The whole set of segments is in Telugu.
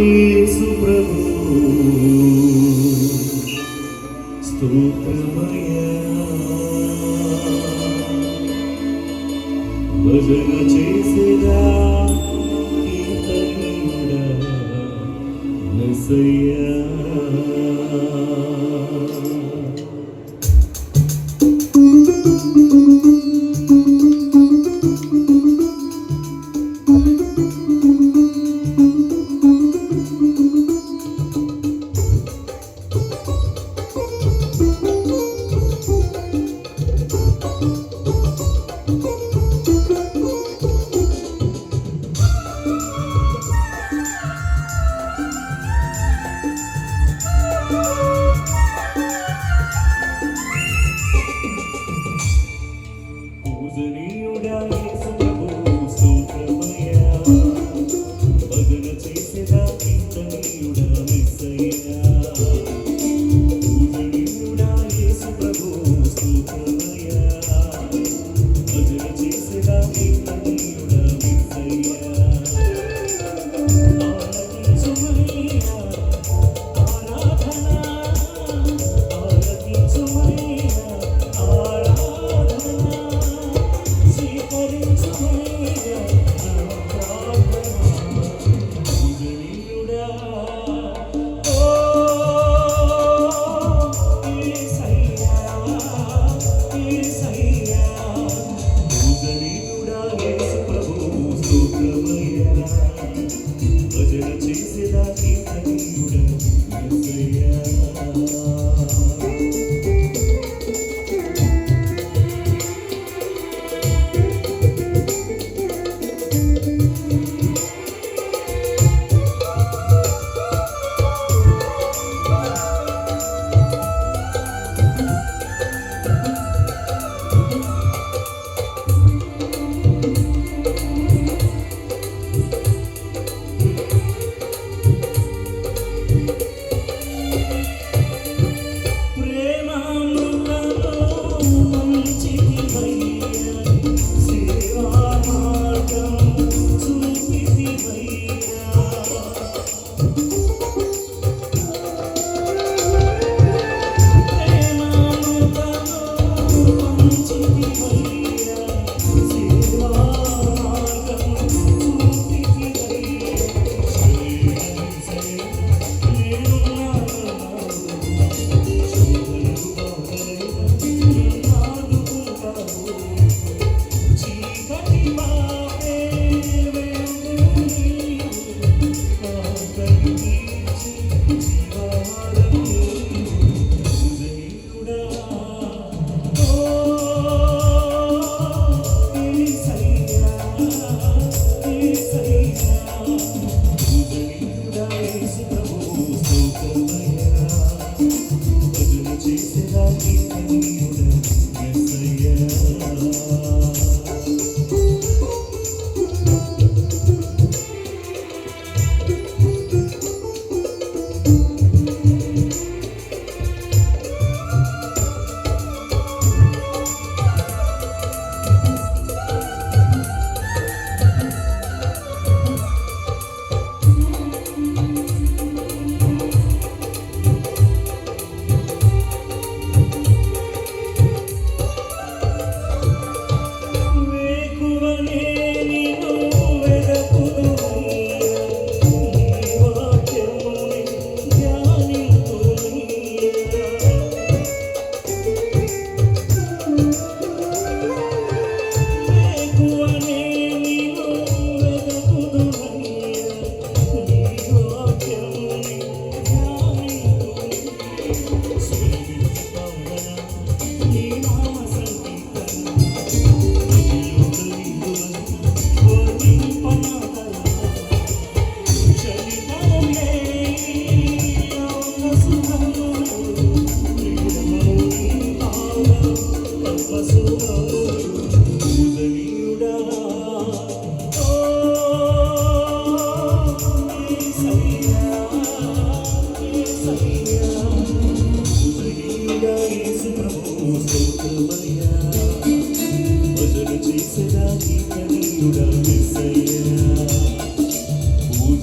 యేసు ప్రభు. స్తోత్రమయ్యా భజన చేసేదా చేసేదా కీర్తనీయుడ you.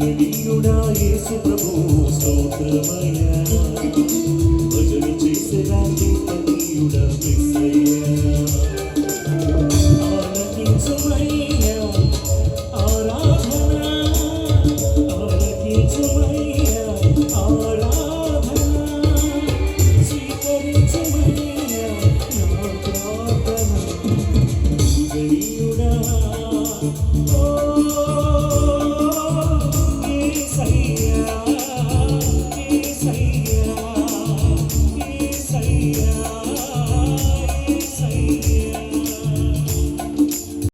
పూజనీయుడా యేసు ప్రభు స్తోత్రమయ్యా. భజన